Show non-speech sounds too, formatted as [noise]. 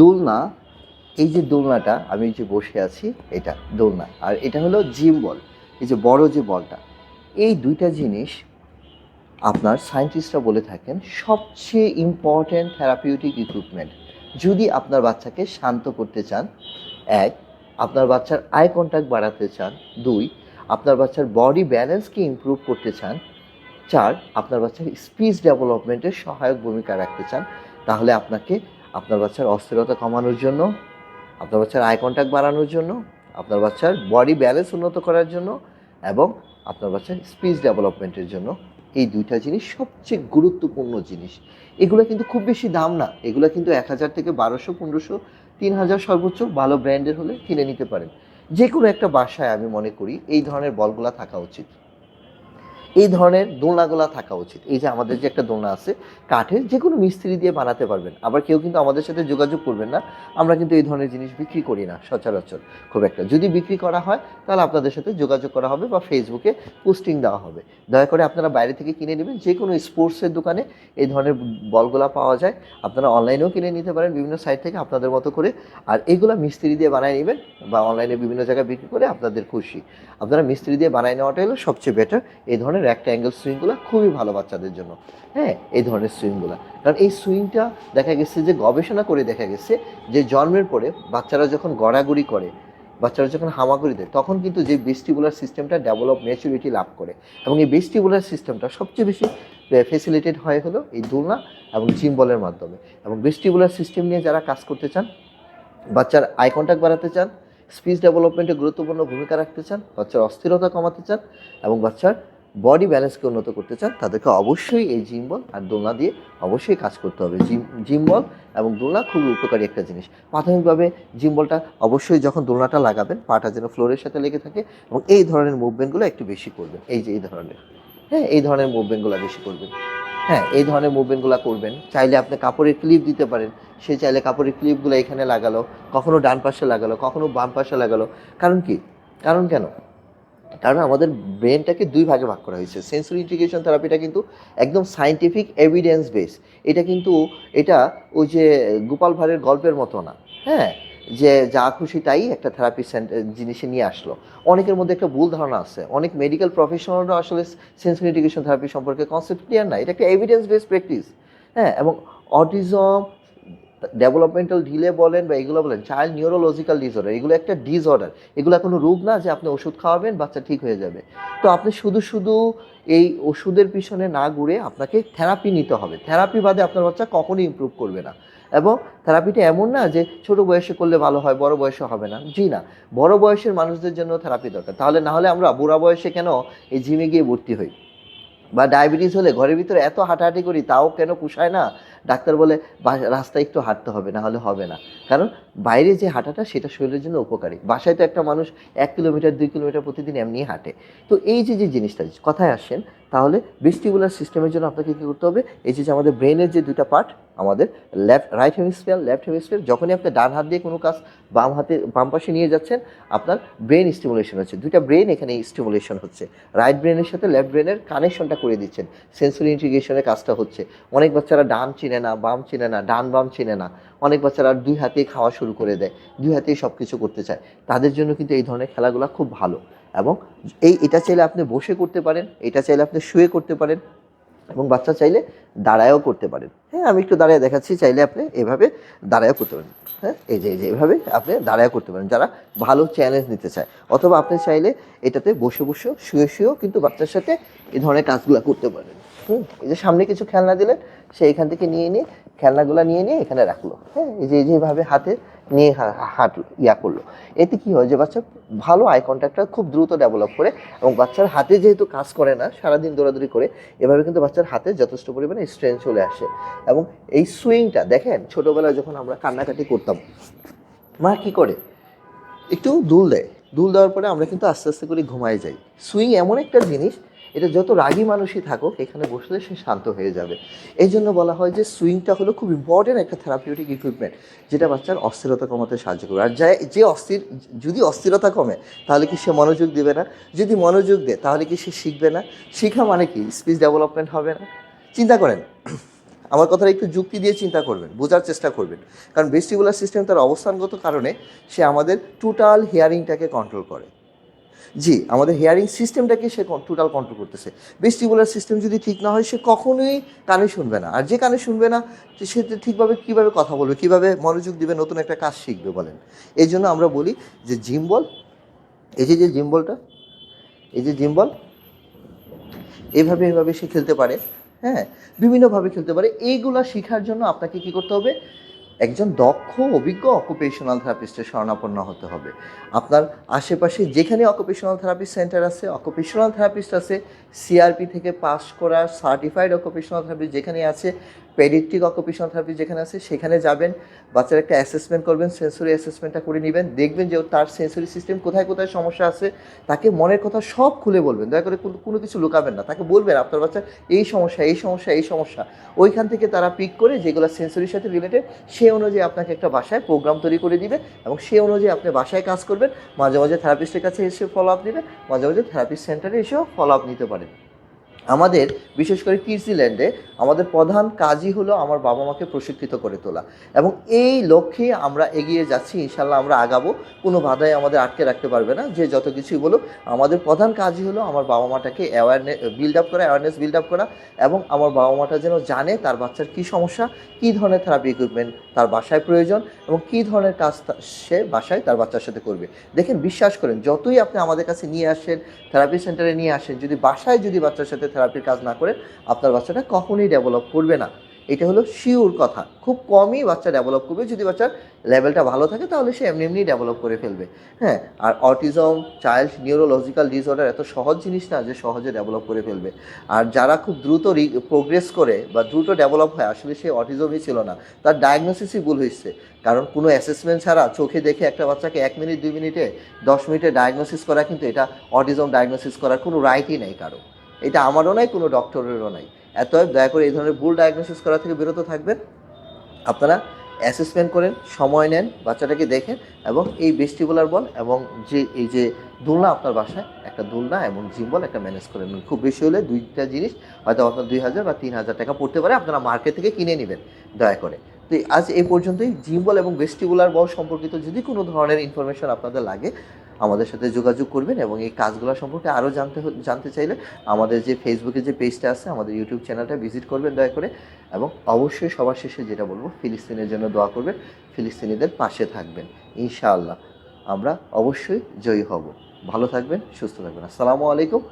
দোলনা, এই যে দোলনাটা, আমি যে বসে আছি, এটা দোলনা। আর এটা হলো জিম বল, এই যে বড় যে বলটা। এই দুইটা জিনিস আপনার সায়েন্টিস্টরা বলে থাকেন সবচেয়ে ইম্পর্ট্যান্ট থেরাপিউটিক ইকুইপমেন্ট যদি আপনার বাচ্চাকে শান্ত করতে চান, এক, আপনার বাচ্চার আই কন্ট্যাক্ট বাড়াতে চান, দুই, আপনার বাচ্চার বডি ব্যালেন্সকে ইমপ্রুভ করতে চান, চার, আপনার বাচ্চার স্পিচ ডেভেলপমেন্টের সহায়ক ভূমিকা রাখতে চান, তাহলে আপনাকে আপনার বাচ্চার অস্থিরতা কমানোর জন্য, আপনার বাচ্চার আই কন্ট্যাক্ট বাড়ানোর জন্য, আপনার বাচ্চার বডি ব্যালেন্স উন্নত করার জন্য এবং আপনার বাচ্চার স্পিচ ডেভেলপমেন্টের জন্য এই দুইটা জিনিস সবচেয়ে গুরুত্বপূর্ণ জিনিস। এগুলো কিন্তু খুব বেশি দাম না। এগুলো কিন্তু এক হাজার থেকে বারোশো, পনেরোশো, তিন হাজার সর্বোচ্চ ভালো ব্র্যান্ডের হলে কিনে নিতে পারেন। যে কোনো একটা বাসায় আমি মনে করি এই ধরনের বলগুলা থাকা উচিত। এই ধরনের দোলনাগুলা থাকা উচিত। এই যে আমাদের যে একটা দোলনা আছে, কাঠের যে কোনো মিস্ত্রি দিয়ে বানাতে পারবেন। আবার কেউ কিন্তু আমাদের সাথে যোগাযোগ করবেন না। আমরা কিন্তু এই ধরনের জিনিস বিক্রি করি না, সচরাচর খুব একটা। যদি বিক্রি করা হয়, তাহলে আপনাদের সাথে যোগাযোগ করা হবে বা ফেসবুকে পোস্টিং দেওয়া হবে। দয়া করে আপনারা বাইরে থেকে কিনে নেবেন যে কোনো স্পোর্টসের দোকানে এই ধরনের বলগুলা পাওয়া যায়। আপনারা অনলাইনেও কিনে নিতে পারেন, বিভিন্ন সাইট থেকে আপনাদের মতো করে। আর এগুলা মিস্ত্রি দিয়ে বানিয়ে নেবেন বা অনলাইনে বিভিন্ন জায়গায় বিক্রি করে আপনাদের খুশি। আপনারা মিস্ত্রি দিয়ে বানিয়ে নেওয়াটা হলো সবচেয়ে বেটার এই ধরনের একটা অ্যাঙ্গেল সুইংগুলো খুবই ভালো বাচ্চাদের জন্য। হ্যাঁ এই ধরনের সুইংগুলো কারণ এই সুইংটা দেখা গেছে যে গবেষণা করে দেখা গেছে যে জন্মের পরে বাচ্চারা যখন গড়াগড়ি করে, বাচ্চারা যখন হামাগুড়ি দেয়, তখন কিন্তু যে বেস্টিবুলার সিস্টেমটা ডেভেলপ ম্যাচুরিটি লাভ করে। এবং এই বেস্টিবুলার সিস্টেমটা সবচেয়ে বেশি ফেসিলিটেড হয় হলো এই দোলনা এবং জিম বলের মাধ্যমে। এবং বেস্টিবুলার সিস্টেম নিয়ে যারা কাজ করতে চান, বাচ্চার আই কন্ট্যাক্ট বাড়াতে চান স্পিচ ডেভেলপমেন্টে গুরুত্বপূর্ণ ভূমিকা রাখতে চান, বাচ্চার অস্থিরতা কমাতে চান, এবং বাচ্চার বডি ব্যালেন্সকে উন্নত করতে চান, তাদেরকে অবশ্যই এই জিম বল আর দোলনা দিয়ে অবশ্যই কাজ করতে হবে। জিম জিম বল এবং দোলনা খুবই উপকারী একটা জিনিস। প্রাথমিকভাবে জিম বলটা অবশ্যই যখন দোলনাটা লাগাবেন, পাটা যেন ফ্লোরের সাথে লেগে থাকে এবং এই ধরনের মুভমেন্টগুলো একটু বেশি করবেন। এই যে এই ধরনের। হ্যাঁ এই ধরনের মুভমেন্টগুলো বেশি করবেন। হ্যাঁ এই ধরনের মুভমেন্টগুলো করবেন। চাইলে আপনি কাপড়ের ক্লিপ দিতে পারেন। সে চাইলে কাপড়ের ক্লিপগুলো এখানে লাগালো, কখনো ডান পাশে লাগালো, কখনো বাম পাশে লাগালো। কারণ কি? কারণ কেন? কারণ আমাদের ব্রেনটাকে দুই ভাগে ভাগ করা হয়েছে। সেন্সরি ইন্টিগ্রেশন থেরাপিটা কিন্তু একদম সাইন্টিফিক এভিডেন্স বেস এটা কিন্তু, এটা ওই যে গোপাল ভাঁড়ের গল্পের মতো না। হ্যাঁ? যে যা খুশি তাই একটা থেরাপি সেন্টার জিনিসে নিয়ে আসলো। অনেকের মধ্যে একটা ভুল ধারণা আছে। অনেক মেডিকেল প্রফেশনালরা আসলে সেন্সরি ইন্টিগ্রেশন থেরাপি সম্পর্কে কনসেপ্ট ক্লিয়ার না। এটা একটা এভিডেন্স বেস প্র্যাকটিস হ্যাঁ? এবং অটিজম ডেভেলপমেন্টাল ডিলে বলেন বা এগুলো বলেন চাইল্ড নিউরোলজিক্যাল ডিসঅর্ডার এগুলো একটা ডিসঅর্ডার এগুলো কোনো রোগ না যে আপনি ওষুধ খাওয়াবেন, বাচ্চা ঠিক হয়ে যাবে। তো আপনি শুধু শুধু এই ওষুধের পিছনে না ঘুরে আপনাকে থেরাপি নিতে হবে। থেরাপি বাদে আপনার বাচ্চা কখনোই ইমপ্রুভ করবে না। এবং থেরাপিটা এমন না যে ছোট বয়সে করলে ভালো হয়, বড় বয়সে হবে না। জি না, বড় বয়সের মানুষদের জন্য থেরাপি দরকার। তাহলে না হলে আমরা বুড়া বয়সে কেন এই জিমে গিয়ে ভর্তি হই? বা ডায়াবেটিস হলে ঘরের ভিতরে এত হাঁটাহাঁটি করি, তাও কেন পুষায় না? ডাক্তার বলে রাস্তায় একটু হাঁটতে হবে, না হলে হবে না। কারণ বাইরে যে হাঁটাটা, সেটা শরীরের জন্য উপকারী। বাসায় তো একটা মানুষ এক কিলোমিটার, দুই কিলোমিটার প্রতিদিন এমনি হাঁটে। তো এই যে যে জিনিসটা, কথায় আসেন তাহলে ভেস্টিবুলার সিস্টেমের জন্য আপনাকে কী করতে হবে? এই যে আমাদের ব্রেনের যে দুটা পার্ট আমাদের left right hemisphere left hemisphere যখনই আপনি ডান হাত দিয়ে কোনো কাজ বাম হাতে, বাম পাশে নিয়ে যাচ্ছেন, আপনার ব্রেন স্টিমুলেশন হচ্ছে। দুইটা ব্রেন এখানে স্টিমুলেশন হচ্ছে। রাইট ব্রেনের সাথে লেফট ব্রেনের কানেকশনটা করে দিচ্ছেন। সেন্সরি ইন্টিগ্রেশনের কাজটা হচ্ছে। অনেক বাচ্চারা ডান চিনে না, বাম চিনে না, ডান বাম চিনে না। অনেক বাচ্চারা দুই হাতেই খাওয়া শুরু করে দেয়, দুই হাতেই সব কিছু করতে চায়। তাদের জন্য কিন্তু এই ধরনের খেলাগুলো খুব ভালো। এবং এই, এটা চাইলে আপনি বসে করতে পারেন, এটা চাইলে আপনি শুয়ে করতে পারেন এবং বাচ্চা চাইলে দাঁড়ায়ও করতে পারেন। হ্যাঁ আমি একটু দাঁড়ায় দেখাচ্ছি, চাইলে আপনি এভাবে দাঁড়ায়ও করতে পারেন। হ্যাঁ এই যে এভাবে আপনি দাঁড়ায়ও করতে পারেন, যারা ভালো চ্যালেঞ্জ নিতে চায়। অথবা আপনি চাইলে এটাতে বসে, বসেও, শুয়ে, শুয়েও কিন্তু বাচ্চার সাথে এই ধরনের কাজগুলো করতে পারেন। হুম, এই যে সামনে কিছু খেলনা দিলেন, সে এখান থেকে নিয়ে নিয়ে খেলনাগুলো নিয়ে নিয়ে এখানে রাখল। হ্যাঁ এই যে যেভাবে হাতে নিয়ে হা- হাঁট, ইয়া করল। এতে কি হয় যে বাচ্চা ভালো আই কন্ট্যাক্টটা খুব দ্রুত ডেভেলপ করে এবং বাচ্চার হাতে যেহেতু কাজ করে না, সারাদিন দৌড়াদৌড়ি করে, এভাবে কিন্তু বাচ্চার হাতে যথেষ্ট পরিমাণে স্ট্রেংথ চলে আসে। এবং এই সুইংটা দেখেন ছোটোবেলায় যখন আমরা কান্নাকাটি করতাম, মা কি করে? একটু দুল দেয়। দুল দেওয়ার পরে আমরা কিন্তু আস্তে আস্তে করে ঘুমাই যাই। সুইং এমন একটা জিনিস এটা যত রাগী মানুষই থাকুক, এখানে বসলে সে শান্ত হয়ে যাবে। এই জন্য বলা হয় যে সুইংটা হলো খুব ইম্পর্টেন্ট একটা থেরাপিউটিক ইকুইপমেন্ট যেটা বাচ্চার অস্থিরতা কমাতে সাহায্য করবে। আর যা যে অস্থির যদি অস্থিরতা কমে, তাহলে কি সে মনোযোগ দেবে না? যদি মনোযোগ দেয়, তাহলে কি সে শিখবে না? শেখা মানে কি? স্পিচ ডেভেলপমেন্ট হবে না? চিন্তা করেন। [clears throat] আমার কথাটা একটু যুক্তি দিয়ে চিন্তা করবেন, বোঝার চেষ্টা করবেন। কারণ ভেস্টিবুলার সিস্টেম তার অবস্থানগত কারণে সে আমাদের টোটাল হিয়ারিংটাকে কন্ট্রোল করে। জি, আমাদের হেয়ারিং সিস্টেমটাকে সে টোটাল কন্ট্রোল করতেছে। বেস্টিবুলার সিস্টেম যদি ঠিক না হয়, সে কখনোই কানে শুনবে না। আর যে কানে শুনবে না, সে ঠিকভাবে কীভাবে কথা বলবে, কীভাবে মনোযোগ দিবে, নতুন একটা কাজ শিখবে বলেন। এই জন্য আমরা বলি যে জিম বল এই যে যে জিম বলটা এই যে জিম বল এভাবে এভাবে সে খেলতে পারে হ্যাঁ? বিভিন্নভাবে খেলতে পারে। এইগুলা শেখার জন্য আপনাকে কি করতে হবে? একজন দক্ষ, অভিজ্ঞ অকুপেশনাল থেরাপিস্টের শরণাপন্ন হতে হবে। আপনার আশেপাশে যেখানে অকুপেশনাল থেরাপিস্ট সেন্টার আছে অকুপেশনাল থেরাপিস্ট আছে সিআরপি থেকে পাস করা সার্টিফাইড অকুপেশনাল থেরাপিস্ট যেখানে আছে পেডিট্রিক অকুপেশনাল থেরাপিস্ট যেখানে আছে, সেখানে যাবেন, বাচ্চার একটা অ্যাসেসমেন্ট করবেন সেন্সরি অ্যাসেসমেন্টটা করে নেবেন, দেখবেন যে তার সেন্সরি সিস্টেম কোথায় কোথায় সমস্যা আছে, তাকে মনের কথা সব খুলে বলবেন, দয়া করে কোনো কিছু লুকাবেন না, তাকে বলবেন আপনার বাচ্চার এই সমস্যা এই সমস্যা এই সমস্যা। ওইখান থেকে তারা পিক করে যেগুলো সেন্সরির সাথে রিলেটেড সে অনুযায়ী আপনাকে একটা বাসায় প্রোগ্রাম তৈরি করে দিবে এবং সে অনুযায়ী আপনি বাসায় কাজ করবেন। মাঝে মাঝে থেরাপিস্টের কাছে এসে ফলো আপ নেবেন। মাঝে মাঝে থেরাপিস্ট সেন্টারে এসেও ফলো আপ নিতে পারেন। আমাদের, বিশেষ করে কিডসিল্যান্ডে আমাদের প্রধান কাজই হলো আমার বাবা মাকে প্রশিক্ষিত করে তোলা। এবং এই লক্ষ্যে আমরা এগিয়ে যাচ্ছি ইনশাল্লাহ আমরা আগাবো। কোনো বাধাই আমাদের আটকে রাখতে পারবে না। যে যত কিছুই বলো আমাদের প্রধান কাজই হলো আমার বাবা মাটাকে অ্যাওয়ারনেস বিল্ড আপ করা অ্যাওয়ারনেস বিল্ড আপ করা এবং আমার বাবা মাটা যেন জানে তার বাচ্চার কী সমস্যা, কী ধরনের থেরাপি ইকুইপমেন্ট তার বাসায় প্রয়োজন এবং কী ধরনের কাজ সে বাসায় তার বাচ্চার সাথে করবে। দেখেন, বিশ্বাস করেন, যতই আপনি আমাদের কাছে নিয়ে আসেন থেরাপি সেন্টারে নিয়ে আসেন, যদি বাসায় যদি বাচ্চার সাথে থেরাপির কাজ না করে আপনার বাচ্চাটা কখনোই ডেভেলপ করবে না। এটা হলো শিওর কথা। খুব কমই বাচ্চা ডেভেলপ করবে। যদি বাচ্চার লেভেলটা ভালো থাকে, তাহলে সে এমনি এমনি ডেভেলপ করে ফেলবে। হ্যাঁ আর অটিজম চাইল্ড নিউরোলজিক্যাল ডিসঅর্ডার এত সহজ জিনিস না যে সহজে ডেভেলপ করে ফেলবে। আর যারা খুব দ্রুত প্রোগ্রেস করে বা দ্রুত ডেভেলপ হয়, আসলে সে অটিজমই ছিল না। তার ডায়াগনোসিসই ভুল হয়েছে। কারণ কোনো অ্যাসেসমেন্ট ছাড়া চোখে দেখে একটা বাচ্চাকে এক মিনিট, দুই মিনিটে, দশ মিনিটে ডায়াগনোসিস করা কিন্তু এটা অটিজম ডায়াগনোসিস করার কোনো রাইটই নেই কারও। এটা আমারও নাই, কোনো ডক্টরেরও নাই। এত দয়া করে এই ধরনের ভুল ডায়াগনোসিস করা থেকে বিরত থাকবেন। আপনারা অ্যাসেসমেন্ট করেন, সময় নেন, বাচ্চাটাকে দেখেন এবং এই বেস্টিবুলার বল এবং যে, এই যে দোলনা আপনার বাসায়, একটা দোলনা এবং জিম বল একটা ম্যানেজ করে নেন খুব বেশি হলে দুইটা জিনিস হয়তো আপনার দুই হাজার বা তিন হাজার টাকা পড়তে পারে, আপনারা মার্কেট থেকে কিনে নেবেন, দয়া করে। তো আজ এই পর্যন্তই। জিম বল এবং বেস্টিবুলার বল সম্পর্কিত যদি কোনো ধরনের ইনফরমেশন আপনাদের লাগে আমাদের সাথে যোগাযোগ করবেন এবং এই কাজগুলো সম্পর্কে আরও জানতে জানতে চাইলে আমাদের যে ফেসবুকে যে পেজটা আছে, আমাদের ইউটিউব চ্যানেলটা ভিজিট করবেন দয়া করে এবং অবশ্যই সবার শেষে যেটা বলব, ফিলিস্তিনের জন্য দোয়া করবেন, ফিলিস্তিনিদের পাশে থাকবেন, ইনশাআল্লাহ। আমরা অবশ্যই জয়ী হব। ভালো থাকবেন, সুস্থ থাকবেন। আসসালামু আলাইকুম।